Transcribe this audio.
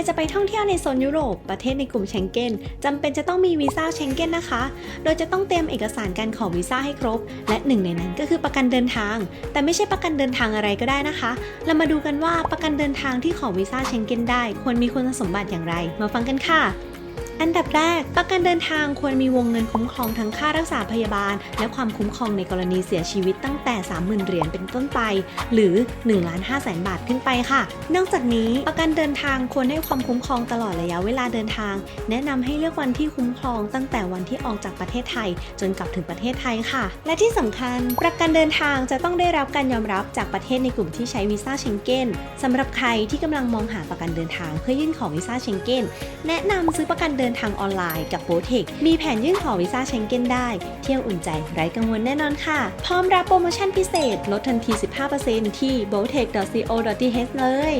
รจะไปท่องเที่ยวในโซนยุโรปประเทศในกลุ่มเชงเก้นจำเป็นจะต้องมีวีซ่าเชงเก้นนะคะ โดยจะต้องเตรียมเอกสารการขอวีซ่าให้ครบ และหนึ่งในนั้นก็คือประกันเดินทาง แต่ไม่ใช่ประกันเดินทางอะไรก็ได้นะคะ เรามาดูกันว่าประกันเดินทางที่ขอวีซ่าเชงเก้นได้ควรมีคุณสมบัติอย่างไร มาฟังกันค่ะ อันดับแรก ประกันเดินทางควรมีวงเงินคุ้มครองทั้งค่ารักษาพยาบาล และความคุ้มครองในกรณีเสียชีวิตตั้งแต่ 30,000 เหรียญเป็นต้นไป หรือ1ล้าน5แสนบาทขึ้นไปค่ะ นอกจากนี้ประกันเดินทางควรให้ความคุ้มครองตลอดระยะเวลาเดินทาง แนะนำให้เลือกวันที่คุ้มครองตั้งแต่วันที่ออกจากประเทศไทย จนกลับถึงประเทศไทยค่ะ และที่สำคัญ ประกันเดินทางจะต้องได้รับการยอมรับจากประเทศในกลุ่มที่ใช้วีซ่าเชงเก้นสำหรับใครที่กำลังมองหาประกันเดินทางเพื่อยื่นขอวีซ่าเชงเก้นแนะนำซื้อประกันเดินินทางออนไลน์กับโบเทคมีแผนยื่นขอวีซ่าเชงเก้นได้ เที่ยวอุ่นใจไร้กังวลแน่นอนค่ะ พร้อมรับโปรโมชั่นพิเศษ ลดทันที 15%ที่ b o t e c h c o th เลย